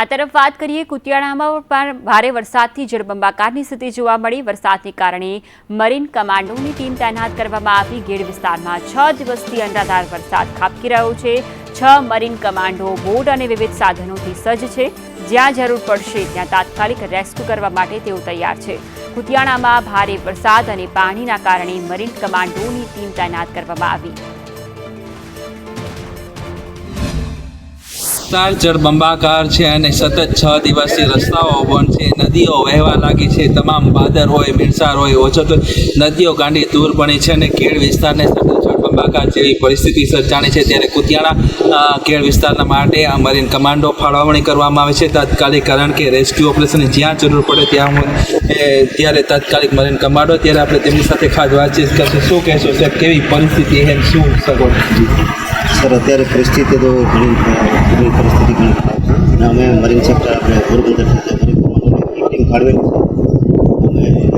આ તરફ વાત કરીએ કુતિયાણામાં પણ ભારે વરસાદથી જળબંબાકારની સ્થિતિ જોવા મળી. વરસાદને કારણે મરીન કમાન્ડોની ટીમ તૈનાત કરવામાં આવી. ગેડ વિસ્તારમાં છ દિવસથી અનરાધાર વરસાદ ખાબકી રહ્યો છે. છ મરીન કમાન્ડો બોટ અને વિવિધ સાધનોથી સજ્જ છે. જ્યાં જરૂર પડશે ત્યાં તાત્કાલિક રેસ્ક્યુ કરવા માટે તેઓ તૈયાર છે. કુતિયાણામાં ભારે વરસાદ અને પાણીના કારણે મરીન કમાન્ડોની ટીમ તૈનાત કરવામાં આવી. વિસ્તાર જળબંબાકાર છે અને સતત છ દિવસથી રસ્તાઓ બંધ છે. નદીઓ વહેવા લાગી છે. તમામ બાદર હોય મિરસાર હોય ઓછો તો નદીઓ ગાંડી દૂર પડી છે અને કેળ વિસ્તારને સતત જળબંબાકાર જેવી પરિસ્થિતિ સર્જાણી છે. ત્યારે કુતિયાણા કેળ વિસ્તારના માટે આ મરીન કમાન્ડો ફાળવણી કરવામાં આવે છે. તાત્કાલિક કારણ કે રેસ્ક્યુ ઓપરેશન જ્યાં જરૂર પડે ત્યાં ત્યારે તાત્કાલિક મરીન કમાન્ડો, ત્યારે આપણે તેમની સાથે ખાસ વાતચીત કરશું. શું કહેશો સાહેબ? કેવી પરિસ્થિતિ છે? શું સગવડ? સર, અત્યારે પરિસ્થિતિ તો ઘણી গার্মেন্টস একটা পরিবহন পরিবহন ফার্মেন্টস